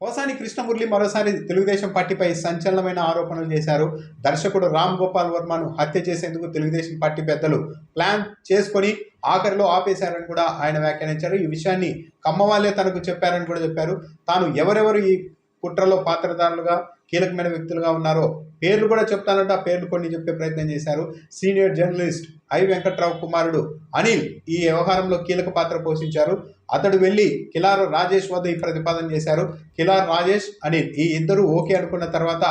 పోసాని కృష్ణమురళి మరోసారి తెలుగుదేశం పార్టీపై సంచలనమైన ఆరోపణలు చేశారు. దర్శకుడు రామ్ గోపాల్ వర్మను హత్య చేసేందుకు తెలుగుదేశం పార్టీ పెద్దలు ప్లాన్ చేసుకొని ఆఖరిలో ఆపేశారని కూడా ఆయన వ్యాఖ్యానించారు. ఈ విషయాన్ని కమ్మవాళ్ళే తనకు చెప్పారని కూడా చెప్పారు. తాను ఎవరెవరు ఈ కుట్రలో పాత్రధారులుగా కీలకమైన వ్యక్తులుగా ఉన్నారో పేర్లు కూడా చెప్తానంటే ఆ పేర్లు కొన్ని చెప్పే ప్రయత్నం చేశారు. సీనియర్ జర్నలిస్ట్ ఐ వెంకట్రావు కుమారుడు అనిల్ ఈ వ్యవహారంలో కీలక పాత్ర పోషించారు. అతడు వెళ్ళి కిలార్ రాజేష్ వద్ద ఈ ప్రతిపాదన చేశారు. కిలార్ రాజేష్ అనిల్ ఈ ఇద్దరు ఓకే అనుకున్న తర్వాత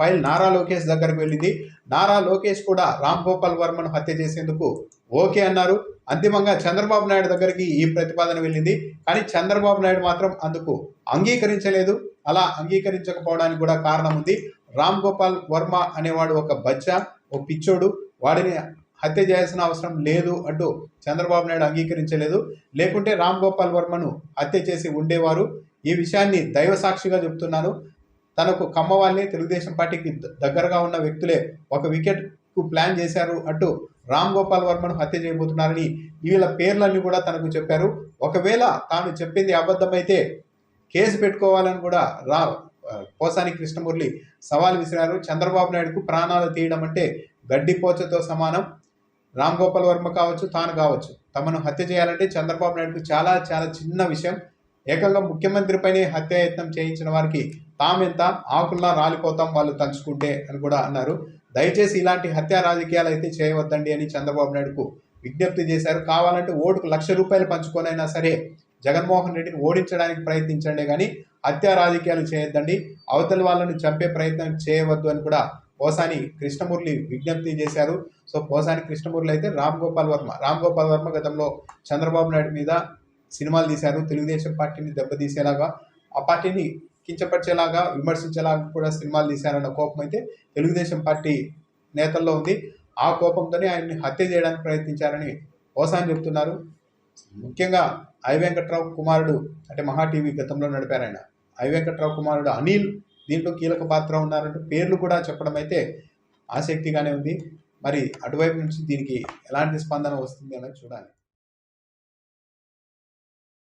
ఫైల్ నారా లోకేష్ దగ్గరకు వెళ్ళింది. నారా లోకేష్ కూడా రామ్ గోపాల్ వర్మను హత్య చేసేందుకు ఓకే అన్నారు. అంతిమంగా చంద్రబాబు నాయుడు దగ్గరికి ఈ ప్రతిపాదన వెళ్ళింది. కానీ చంద్రబాబు నాయుడు మాత్రం అందుకు అంగీకరించలేదు. అలా అంగీకరించకపోవడానికి కూడా కారణం ఉంది. రామ్ గోపాల్ వర్మ అనేవాడు ఒక బచ్చ ఒక పిచ్చోడు. వాడిని హత్య చేయాల్సిన అవసరం లేదు అంటూ చంద్రబాబు నాయుడు అంగీకరించలేదు. లేకుంటే రామ్ గోపాల్ వర్మను హత్య చేసి ఉండేవారు. ఈ విషయాన్ని దైవ సాక్షిగా చెప్తున్నాను. తనకు కమ్మవాళ్ళని తెలుగుదేశం పార్టీకి ద- దగ్గరగా ఉన్న వ్యక్తులే ఒక వికెట్కు ప్లాన్ చేశారు అంటూ రామ్ గోపాల్ వర్మను హత్య చేయబోతున్నారని వీళ్ళ పేర్లన్నీ కూడా తనకు చెప్పారు. ఒకవేళ తాను చెప్పింది అబద్ధమైతే కేసు పెట్టుకోవాలని కూడా రా పోసాని కృష్ణమురళి సవాల్ విసిరారు. చంద్రబాబు నాయుడుకు ప్రాణాలు తీయడం అంటే గడ్డిపోచతో సమానం. రామ్ గోపాల్ వర్మ కావచ్చు తాను కావచ్చు. తమను హత్య చేయాలంటే చంద్రబాబు నాయుడుకు చాలా చాలా చిన్న విషయం. ఏకంగా ముఖ్యమంత్రిపైనే హత్యాయత్నం చేయించిన వారికి తామెంత ఆకుల్లా రాలిపోతాం వాళ్ళు తలుచుకుంటే అని కూడా అన్నారు. దయచేసి ఇలాంటి హత్యా రాజకీయాలు అయితే చేయవద్దండి అని చంద్రబాబు నాయుడుకు విజ్ఞప్తి చేశారు. కావాలంటే ఓటుకు లక్ష రూపాయలు పంచుకొనైనా సరే జగన్మోహన్ రెడ్డిని ఓడించడానికి ప్రయత్నించండి కానీ హత్యా రాజకీయాలు చేయొద్దండి. అవతల వాళ్ళను చంపే ప్రయత్నం చేయవద్దు అని కూడా పోసాని కృష్ణమురళి విజ్ఞప్తి చేశారు. సో పోసాని కృష్ణమురళి అయితే రామ్ గోపాల్ వర్మ. రామ్ గోపాల్ వర్మ గతంలో చంద్రబాబు నాయుడు మీద సినిమాలు తీశారు. తెలుగుదేశం పార్టీని దెబ్బతీసేలాగా ఆ పార్టీని కించపరిచేలాగా విమర్శించేలాగా కూడా సినిమాలు తీశారన్న కోపం అయితే తెలుగుదేశం పార్టీ నేతల్లో ఉంది. ఆ కోపంతోనే ఆయన్ని హత్య చేయడానికి ప్రయత్నించారని పోసాని చెప్తున్నారు. ముఖ్యంగా ఐ వెంకట్రావు కుమారుడు అంటే మహా టీవీ గతంలో నడిపారు ఆయన. ఐ వెంకట్రావు కుమారుడు అనిల్ దీంట్లో కీలక పాత్ర ఉన్నారంటూ పేర్లు కూడా చెప్పడం అయితే ఆసక్తిగానే ఉంది. మరి అటువైపు నుంచి దీనికి ఎలాంటి స్పందన వస్తుంది అనేది చూడాలి.